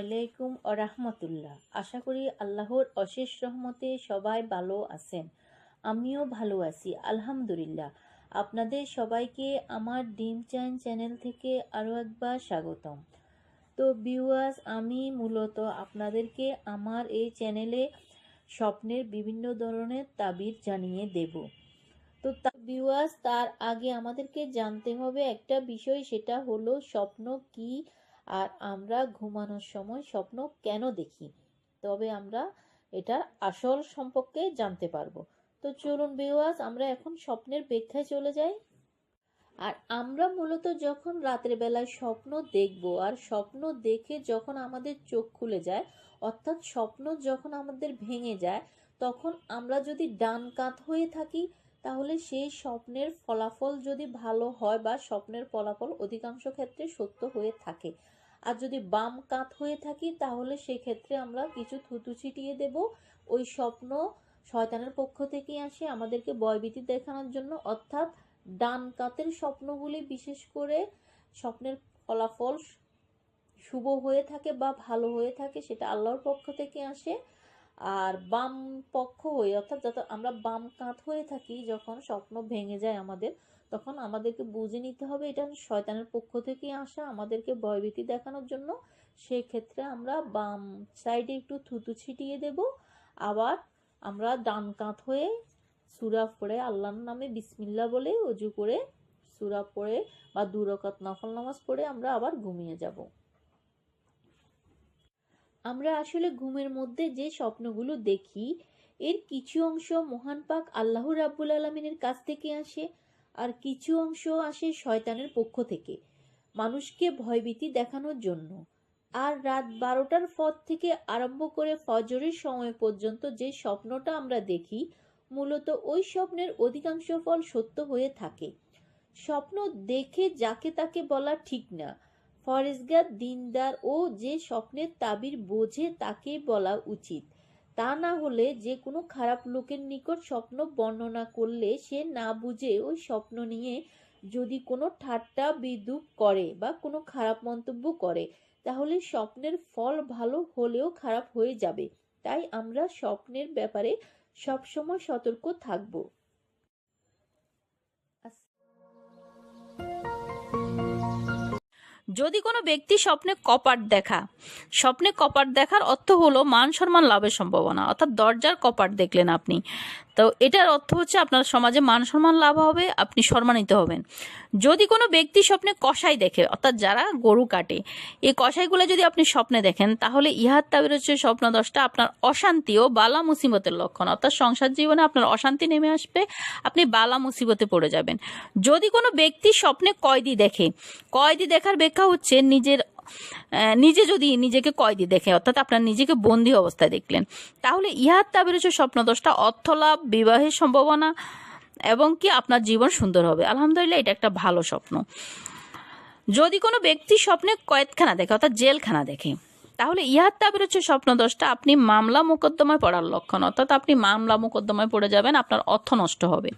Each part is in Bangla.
আলাইকুম রাহমাতুল্লাহ। আশা করি আল্লাহর অশেষ রহমতে সবাই ভালো আছেন। আমিও ভালো আছি, আলহামদুলিল্লাহ। আপনাদের সবাইকে আমার ডিম চাইন চ্যানেল থেকে আরও একবার স্বাগতম। তো ভিউয়ার্স আমি মূলত আপনাদেরকে আমার এই চ্যানেলে স্বপ্নের বিভিন্ন ধরনের তাবির জানিয়ে দেব। তো তা ভিউয়ার্স তার আগে আমাদেরকে জানতে হবে একটা বিষয়, সেটা হলো স্বপ্ন কি আর আমরা ঘুমানোর সময় স্বপ্ন কেন দেখি? তবে আমরা এটার আসল সম্পর্কে জানতে পারব। তো চলুন ভিউয়ার্স আমরা এখন স্বপ্নের ব্যাখ্যায় চলে যাই। আর আমরা মূলত যখন রাতের বেলায় স্বপ্ন দেখব, আর স্বপ্ন দেখে যখন আমাদের চোখ খুলে যায়, অর্থাৎ স্বপ্ন যখন আমাদের ভেঙে যায়, তখন আমরা যদি ডান কাত হয়ে থাকি তাহলে সেই স্বপ্নের ফলাফল যদি ভালো হয় বা স্বপ্নের ফলাফল অধিকাংশ ক্ষেত্রে সত্য হয়ে থাকে। আর যদি বাম কাত হয়ে থাকি, তাহলে সেক্ষেত্রে আমরা কিছু থুতু ছিটিয়ে দেব। ওই স্বপ্ন শয়তানের পক্ষ থেকে আসে আমাদেরকে ভয়ভীতি দেখানোর জন্য। অর্থাৎ ডান কাতের স্বপ্নগুলি বিশেষ করে স্বপ্নের ফলাফল শুভ হয়ে থাকে বা ভালো হয়ে থাকে, সেটা আল্লাহর পক্ষ থেকে আসে। আর বাম পক্ষ হয়ে, অর্থাৎ যত আমরা বাম কাত হয়ে থাকি, যখন স্বপ্ন ভেঙে যায় আমাদের, তখন আমাদেরকে বুঝে নিতে হবে এটা শয়তানের পক্ষ থেকে আসা, আমাদেরকে ভয়ভীতি দেখানোর জন্য। সেক্ষেত্রে আমরা বাম সাইডে একটু থুতু ছিটিয়ে দেব। আবার আমরা ডান কাত হয়ে সুরা পড়ে আল্লাহর নামে বিসমিল্লা বলে অজু করে সুরা পড়ে বা দুরকাত নফল নামাজ পড়ে আমরা আবার ঘুমিয়ে যাব। আমরা আসলে ঘুমের মধ্যে যে স্বপ্নগুলো দেখি, এর কিছু অংশ মহান পাক আল্লাহ রাব্বুল আলমিনের কাছ থেকে আসে আর কিছু অংশ আসে শয়তানের পক্ষ থেকে, মানুষকে ভয়ভীতি দেখানোর জন্য। আর রাত বারোটার পর থেকে আরম্ভ করে ফজরের সময় পর্যন্ত যে স্বপ্নটা আমরা দেখি, মূলত ওই স্বপ্নের অধিকাংশ ফল সত্য হয়ে থাকে। স্বপ্ন দেখে যাকে তাকে বলা ঠিক না ফরেজগার দিনদার ও যে স্বপ্নের তাবির বোঝে তাকে বলা উচিত। তা না হলে যে কোনো খারাপ লোকের নিকট স্বপ্ন বর্ণনা করলে সে না বুঝে ওই স্বপ্ন নিয়ে যদি কোনো ঠাট্টা বিদ্রুপ করে বা কোনো খারাপ মন্তব্য করে, তাহলে স্বপ্নের ফল ভালো হলেও খারাপ হয়ে যাবে। তাই আমরা স্বপ্নের ব্যাপারে সবসময় সতর্ক থাকব। যদি কোনো ব্যক্তি স্বপ্নে কপাট দেখা, স্বপ্নে কপাট দেখার অর্থ হলো মান সম্মান লাভের সম্ভাবনা, অর্থাৎ দরজার কপাট দেখলেন আপনি। তো এটার অর্থ হচ্ছে আপনার সমাজে মান সম্মান লাভ হবে, আপনি সম্মানিত হবেন। যদি কোনো ব্যক্তি স্বপ্নে কষাই দেখে, অর্থাৎ যারা গরু কাটে, এই কষাইগুলো যদি আপনি স্বপ্নে দেখেন, তাহলে ইহার তাবির হচ্ছে স্বপ্ন দশটা আপনার অশান্তি ও বালা মুসিবতের লক্ষণ। অর্থাৎ সংসার জীবনে আপনার অশান্তি নেমে আসবে, আপনি বালা মুসিবতে পড়ে যাবেন। যদি কোনো ব্যক্তি স্বপ্নে কয়দি দেখে, কয়দি দেখার ব্যাখ্যা হচ্ছে নিজের নিজে যদি নিজেকে কয়দি দেখে, অর্থাৎ আপনার নিজেকে বন্দি অবস্থায় দেখলেন, তাহলে ইহার তাবির হচ্ছে স্বপ্নদোষটা অর্থলাভ, বিবাহের সম্ভাবনা, এবং কি আপনার জীবন সুন্দর হবে। আলহামদুলিল্লাহ, এটা একটা ভালো স্বপ্ন। যদি কোনো ব্যক্তি স্বপ্নে কয়েদখানা দেখে, অর্থাৎ জেলখানা দেখে, তাহলে ইহার তাবির হচ্ছে স্বপ্নদোষটা আপনি মামলা মোকদ্দমায় পড়ার লক্ষণ, অর্থাৎ আপনি মামলা মোকদ্দমায় পড়ে যাবেন, আপনার অর্থ নষ্ট হবে।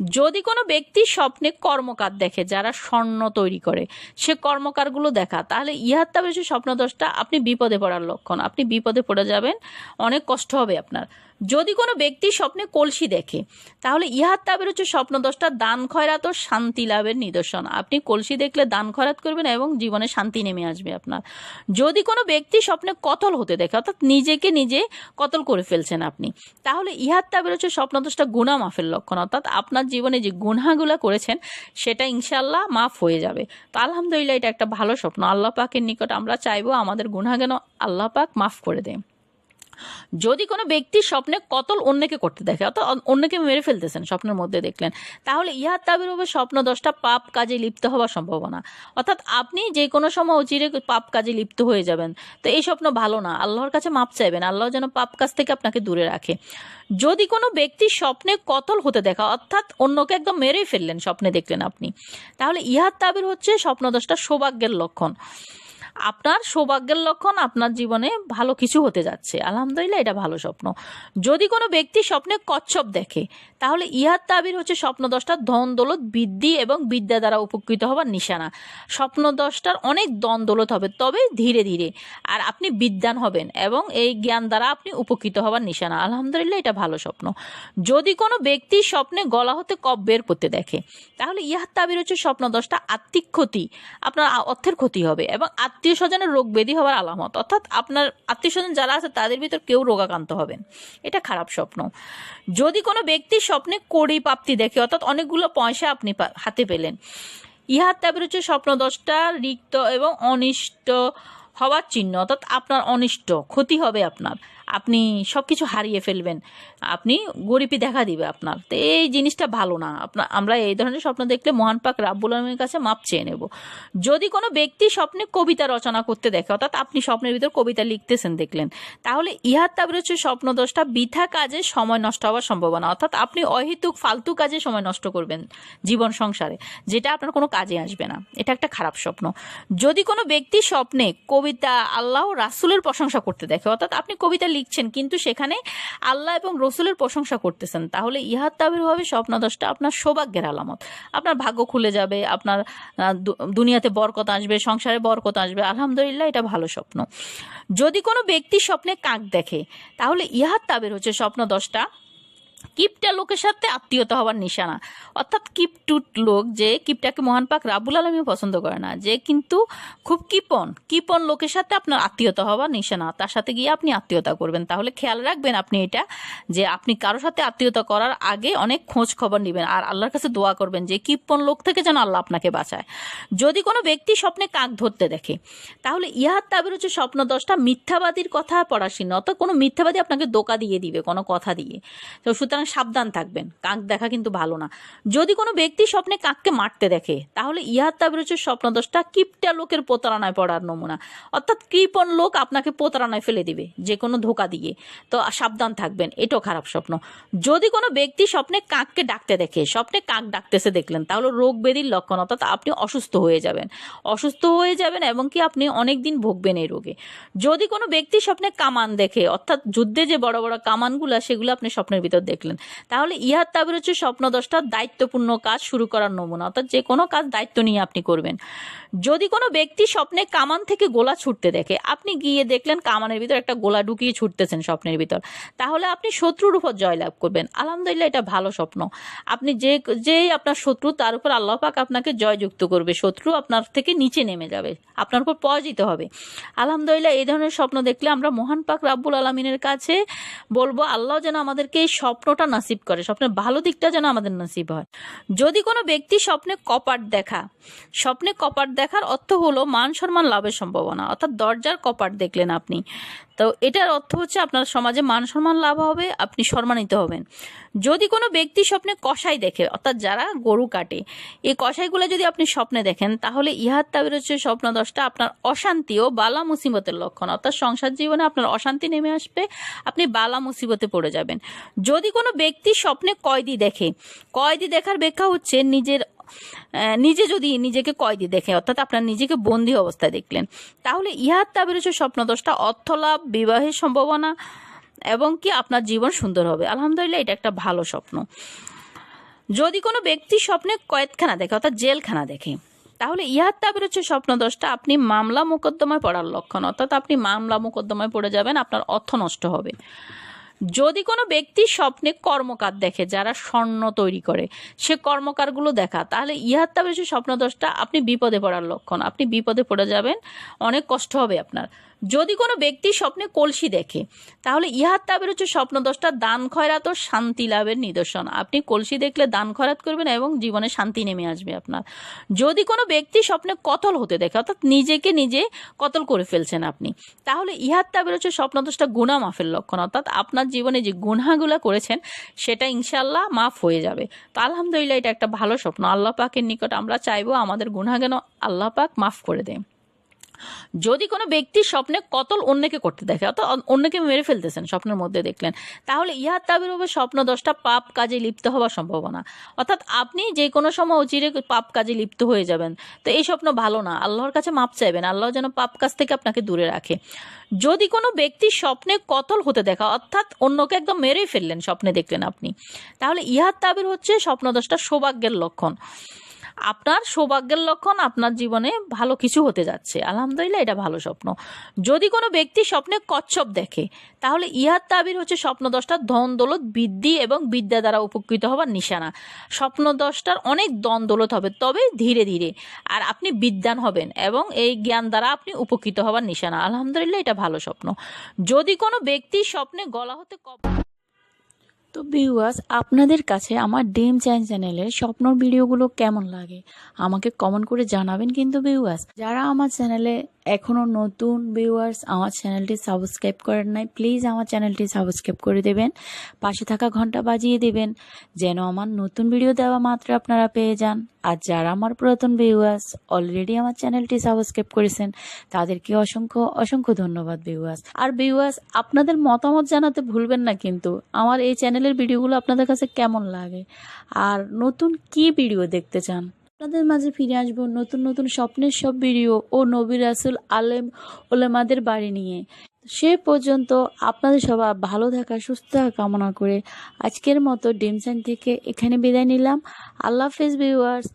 যদি কোনো ব্যক্তি স্বপ্নে কর্মকার দেখে, যারা স্বর্ণ তৈরি করে, সে কর্মকারগুলো দেখা, তাহলে তাবে স্বপ্ন স্বপ্নদোষটা আপনি বিপদে পড়ার লক্ষণ। আপনি বিপদে পড়ে যাবেন, অনেক কষ্ট হবে আপনার। যদি কোনো ব্যক্তি স্বপ্নে কলসি দেখে, তাহলে ইহার তাবের হচ্ছে স্বপ্নদোষটা দান খয়রাত ও শান্তি লাভের নিদর্শন। আপনি কলসি দেখলে দান খয়রাত করবেন এবং জীবনে শান্তি নেমে আসবে আপনার। যদি কোনো ব্যক্তি স্বপ্নে কতল হতে দেখে, অর্থাৎ নিজেকে নিজে কতল করে ফেলছেন আপনি, তাহলে ইহার তাবের হচ্ছে স্বপ্নদোষটা গুণা মাফের লক্ষণ। অর্থাৎ আপনার জীবনে যে গুণাগুলো করেছেন, সেটা ইনশাল্লাহ মাফ হয়ে যাবে। তো আলহামদুলিল্লাহ, এটা একটা ভালো স্বপ্ন। আল্লাহ পাকের নিকট আমরা চাইব আমাদের গুণা যেন আল্লাহ পাক মাফ করে দেয়। যদি কোনো ব্যক্তি স্বপ্নে কতল অন্যকে করতে দেখে, অর্থাৎ অন্যকে মেরে ফেলতেছেন স্বপ্নের মধ্যে দেখলেন, তাহলে ইহার তাবির হবে স্বপ্ন দশটা পাপ কাজে লিপ্ত হওয়ার সম্ভাবনা। অর্থাৎ আপনি যে কোনো সময় অচিরে পাপ কাজে লিপ্ত হয়ে যাবেন, তো এই স্বপ্ন ভালো না। আল্লাহর কাছে মাপ চাইবেন, আল্লাহ যেন পাপ কাজ থেকে আপনাকে দূরে রাখে। যদি কোনো ব্যক্তি স্বপ্নে কতল হতে দেখা, অর্থাৎ অন্যকে একদম মেরেই ফেললেন, স্বপ্নে দেখলেন আপনি, তাহলে ইহার তাবির হচ্ছে স্বপ্ন দশটা সৌভাগ্যের লক্ষণ। আপনার সৌভাগ্যের লক্ষণ আপনার জীবনে ভালো কিছু হতে যাচ্ছে। আলহামদুলিল্লাহ, এটা ভালো স্বপ্ন। যদি কোনো ব্যক্তি স্বপ্নে কচ্ছপ দেখে, তাহলে ইহার তাবির হচ্ছে স্বপ্ন দশটার ধন দৌলত বৃদ্ধি এবং বিদ্যা দ্বারা উপকৃত হবার নিশানা। স্বপ্ন দশটার অনেক দন দৌলত হবে তবে ধীরে ধীরে আর আপনি বিদ্যান হবেন এবং এই জ্ঞান দ্বারা আপনি উপকৃত হবার নিশানা। আলহামদুলিল্লাহ, এটা ভালো স্বপ্ন। যদি কোনো ব্যক্তি স্বপ্নে গলা হতে কপ বের করতে দেখে, তাহলে ইহার তাবির হচ্ছে স্বপ্ন দশটা আত্মিক ক্ষতি, আপনার অর্থের ক্ষতি হবে এবং আত্মীয় স্বজনের রোগ ব্যাধি হওয়ার আলামত। অর্থাৎ আপনার আত্মীয় স্বজন যারা আছে, তাদের ভিতর কেউ রোগাক্রান্ত হবেন। এটা খারাপ স্বপ্ন। যদি কোনো ব্যক্তি স্বপ্নে কড়ি প্রাপ্তি দেখে, অর্থাৎ অনেকগুলো পয়সা আপনি হাতে পেলেন, ইহার তাবির হচ্ছে স্বপ্ন দশটা রিক্ত এবং অনিষ্ট হওয়ার চিহ্ন। অর্থাৎ আপনার অনিষ্ট, ক্ষতি হবে আপনার। আপনি সব কিছু হারিয়ে ফেলবেন। আপনি গরিবি দেখা দিবে আপনার। তো এই জিনিসটা ভালো না। আপনার আমরা এই ধরনের স্বপ্ন দেখলে মহান পাক রাব্বুল আলমীর কাছে মাপ চেয়ে নেব। যদি কোনো ব্যক্তি স্বপ্নে কবিতা রচনা করতে দেখে, অর্থাৎ আপনি স্বপ্নের ভিতর কবিতা লিখতেছেন, দেখলেন, তাহলে ইহার তাবির হচ্ছে স্বপ্ন দোষটা বৃথা কাজে সময় নষ্ট হওয়ার সম্ভাবনা। অর্থাৎ আপনি অহেতুক, ফালতু কাজে সময় নষ্ট করবেন জীবন সংসারে, যেটা আপনার কোনো কাজে আসবে না। এটা একটা খারাপ স্বপ্ন। যদি কোনো ব্যক্তি স্বপ্নে কবিতা আল্লাহ রাসুলের প্রশংসা করতে দেখে, অর্থাৎ আপনি কবিতা লিখছেন, কিন্তু সেখানে আল্লাহ এবং রসুলের প্রশংসা করতেছেন। তাহলে ইহার তাবির হবে স্বপ্ন দশটা আপনার সৌভাগ্যের আলামত। আপনার ভাগ্য খুলে যাবে, আপনার দুনিয়াতে বরকত আসবে, সংসারে বরকত আসবে। আলহামদুলিল্লাহ, এটা ভালো স্বপ্ন। যদি কোনো ব্যক্তি স্বপ্নে কাক দেখে, তাহলে ইহার তাবির হচ্ছে স্বপ্ন দশটা কিপটা লোকের সাথে আত্মীয়তা হওয়ার নিশানা। অর্থাৎ কিপটুট লোক যে কিপটাকে মহান পাক রাবুল আলমী পছন্দ করে না। যে কিন্তু খুব কিপন। কিপন লোকের সাথে আপনার আত্মীয়তা হওয়ার নিশানা। তার সাথে গিয়ে আপনি আত্মীয়তা করবেন। তাহলে খেয়াল রাখবেন আপনি এটা, যে আপনি কারোর সাথে আত্মীয়তা করার আগে অনেক খোঁজ খবর নেবেন আর আল্লাহর কাছে দোয়া করবেন যে কিপন লোক থেকে যেন আল্লাহ আপনাকে বাঁচায়। যদি কোনো ব্যক্তি স্বপ্নে কাক ধরতে দেখে, তাহলে ইহার তাবির হচ্ছে স্বপ্ন দশটা মিথ্যাবাদীর কথা পড়াশীন অর্থাৎ কোনো মিথ্যাবাদী আপনাকে দোকা দিয়ে দিবে, কোনো কথা দিয়ে। তো সুতরাং সাবধান থাকবেন। কাক দেখা কিন্তু ভালো না। যদি কোনো ব্যক্তি স্বপ্নে কাককে মারতে দেখে, তাহলে ইহার তাবির স্বপ্ন দশটা কিপটা লোকের প্রতারণায় পড়ার নমুনা। অর্থাৎ কৃপণ লোক আপনাকে প্রতারণায় ফেলে দিবে যে কোনো ধোকা দিয়ে। তো সাবধান থাকবেন, এটাও খারাপ স্বপ্ন। যদি কোনো ব্যক্তি স্বপ্নে কাককে ডাকতে দেখে, স্বপ্নে কাক ডাকতেছে দেখলেন, তাহলে রোগ ব্যাধির লক্ষণ, অর্থাৎ আপনি অসুস্থ হয়ে যাবেন। অসুস্থ হয়ে যাবেন এবং কি আপনি অনেক দিন ভুগবেন এই রোগে। যদি কোনো ব্যক্তি স্বপ্নে কামান দেখে, অর্থাৎ যুদ্ধে যে বড় বড় কামানগুলো, সেগুলো আপনি স্বপ্নের ভিতর দেখলেন তাহলে ইহার তাবির হচ্ছে স্বপ্ন দশটা দায়িত্বপূর্ণ কাজ শুরু করার নমুনা, অর্থাৎ যে কোনো কাজ দায়িত্ব নিয়ে আপনি করবেন। যদি কোনো ব্যক্তি স্বপ্নে কামান থেকে গোলা ছুটতে দেখে, আপনি গিয়ে দেখলেন কামানের ভিতর একটা গোলা ঢুকিয়ে ছুটতেছেন স্বপ্নের ভিতর, তাহলে আপনি শত্রুর উপর জয়লাভ করবেন। আলহামদুলিল্লাহ, এটা ভালো স্বপ্ন। আপনি যে, যেই আপনার শত্রু, তার উপর আল্লাহ পাক আপনাকে জয়যুক্ত করবে। শত্রু আপনার থেকে নিচে নেমে যাবে, আপনার উপর পরাজিত হবে। আলহামদুলিল্লাহ, এই ধরনের স্বপ্ন দেখলে আমরা মহান পাক রাব্বুল আলমিনের কাছে বলব, আল্লাহ যেন আমাদেরকে এই স্বপ্নটা নাসিব করে, স্বপ্নের ভালো দিকটা যেন আমাদের নাসিব হয়। যদি কোনো ব্যক্তি স্বপ্নে কপাট দেখা, স্বপ্নে কপাট দেখার অর্থ হলো মান সম্মান লাভের সম্ভাবনা, অর্থাৎ দরজার কপাট দেখলেন আপনি। তো এটার অর্থ হচ্ছে আপনার সমাজে মান সম্মান লাভ হবে, আপনি সম্মানিত হবেন। যদি কোনো ব্যক্তি স্বপ্নে কষাই দেখে, অর্থাৎ যারা গরু কাটে, এই কষাইগুলো যদি আপনি স্বপ্নে দেখেন, তাহলে ইহার তাবির হচ্ছে স্বপ্ন দশটা আপনার অশান্তি ও বালা মুসিবতের লক্ষণ। অর্থাৎ সংসার জীবনে আপনার অশান্তি নেমে আসবে, আপনি বালা মুসিবতে পড়ে যাবেন। যদি কোনো ব্যক্তি স্বপ্নে কয়দি দেখে, কয়দি দেখার ব্যাখ্যা হচ্ছে নিজের নিজে যদি নিজেকে কয়দি দেখে, অর্থাৎ আপনার নিজেকে বন্দি অবস্থায় দেখলেন, তাহলে ইহার তাবির হচ্ছে স্বপ্ন দোষটা অর্থলাভ, বিবাহের সম্ভাবনা এবং কি আপনার জীবন সুন্দর হবে। আলহামদুলিল্লাহ, এটা একটা ভালো স্বপ্ন। যদি কোনো ব্যক্তি স্বপ্নে কয়েদখানা দেখে, অর্থাৎ জেলখানা দেখে, তাহলে ইহার তাবির হচ্ছে স্বপ্ন দশটা আপনি মামলা মোকদ্দমায় পড়ার লক্ষণ, অর্থাৎ আপনি মামলা মোকদ্দমায় পড়ে যাবেন, আপনার অর্থ নষ্ট হবে। যদি কোনো ব্যক্তি স্বপ্নে কর্মকার দেখে, যারা স্বর্ণ তৈরি করে, সে কর্মকারগুলো দেখা, তাহলে ইহার বেশি স্বপ্নদোষটা আপনি বিপদে পড়ার লক্ষণ। আপনি বিপদে পড়ে যাবেন, অনেক কষ্ট হবে আপনার। যদি কোনো ব্যক্তি স্বপ্নে কলসি দেখে, তাহলে ইহার তাবির হচ্ছে স্বপ্ন দশটা, দান খয়রাত ও শান্তি লাভের নিদর্শন। আপনি কলসি দেখলে দান খয়রাত করবেন এবং জীবনে শান্তি নেমে আসবে আপনার। যদি কোনো ব্যক্তি স্বপ্নে কতল হতে দেখে, অর্থাৎ নিজেকে নিজে কতল করে ফেলছেন আপনি, তাহলে ইহার তাবির হচ্ছে স্বপ্ন দোষটা গুণা মাফের লক্ষণ। অর্থাৎ আপনার জীবনে যে গুনাগুলো করেছেন, সেটা ইনশাল্লাহ মাফ হয়ে যাবে। তো আলহামদুলিল্লাহ এটা একটা ভালো স্বপ্ন। আল্লাহ পাকের নিকট আমরা চাইব আমাদের গুণা যেন আল্লাহ পাক মাফ করে দেয় যদি কোনো ব্যক্তি স্বপ্নে কতল অন্যকে করতে দেখে, অর্থাৎ অন্যকে মেরে ফেলতেছেন স্বপ্নের মধ্যে দেখলেন, তাহলে ইহার তাবির হবে স্বপ্ন দশটা পাপ কাজে লিপ্ত হওয়ার সম্ভাবনা। অর্থাৎ আপনি যে কোনো সময় অচিরে পাপ কাজে লিপ্ত হয়ে যাবেন, তো এই স্বপ্ন ভালো না। আল্লাহর কাছে মাপ চাইবেন, আল্লাহ যেন পাপ কাজ থেকে আপনাকে দূরে রাখে। যদি কোনো ব্যক্তি স্বপ্নে কতল হতে দেখা, অর্থাৎ অন্যকে একদম মেরেই ফেললেন, স্বপ্নে দেখলেন আপনি, তাহলে ইহার তাবির হচ্ছে স্বপ্ন দশটা সৌভাগ্যের লক্ষণ। আপনার সৌভাগ্যের লক্ষণ আপনার জীবনে ভালো কিছু হতে যাচ্ছে। আলহামদুলিল্লাহ, এটা ভালো স্বপ্ন। যদি কোনো ব্যক্তি স্বপ্নে কচ্ছপ দেখে, তাহলে ইহার তাবির হচ্ছে স্বপ্ন দশটার ধন দৌলত, বৃদ্ধি এবং বিদ্যা দ্বারা উপকৃত হবার নিশানা। স্বপ্ন দশটার অনেক দন দৌলত হবে, তবে ধীরে ধীরে। আর আপনি বিদ্যান হবেন এবং এই জ্ঞান দ্বারা আপনি উপকৃত হবার নিশানা। আলহামদুলিল্লাহ, এটা ভালো স্বপ্ন। যদি কোনো ব্যক্তি স্বপ্নে গলা হতে কপ তো ভিউয়ার্স আপনাদের কাছে আমার ডিম চ্যান চ্যানেলের স্বপ্নর ভিডিওগুলো কেমন লাগে? আমাকে কমেন্ট করে জানাবেন কিন্তু ভিউয়ার্স যারা আমার চ্যানেলে এখনও নতুন ভিউয়ার্স আমার চ্যানেলটি সাবস্ক্রাইব করেন নাই প্লিজ আমার চ্যানেলটি সাবস্ক্রাইব করে দেবেন। পাশে থাকা ঘণ্টা বাজিয়ে দেবেন, যেন আমার নতুন ভিডিও দেওয়া মাত্র আপনারা পেয়ে যান। আর যারা আমার পুরাতন ভিউয়ার্স অলরেডি আমার চ্যানেলটি সাবস্ক্রাইব করেছেন, তাদেরকে অসংখ্য অসংখ্য ধন্যবাদ ভিউয়ার্স আর ভিউয়ার্স আপনাদের মতামত জানাতে ভুলবেন না কিন্তু, আমার এই চ্যানেলের ভিডিওগুলো আপনাদের কাছে কেমন লাগে? আর নতুন কি ভিডিও দেখতে চান? আপনাদের মাঝে ফিরে আসব নতুন নতুন স্বপ্নের সব ভিডিও ও নবীর রাসুল আলেম ওলেমাদের বাড়ি নিয়ে। সে পর্যন্ত আপনাদের সবার ভালো থাকা, সুস্থ থাকা কামনা করে আজকের মতো ডিমসাইন থেকে এখানে বিদায় নিলাম। আল্লাহ হাফেজ ভিউয়ার্স।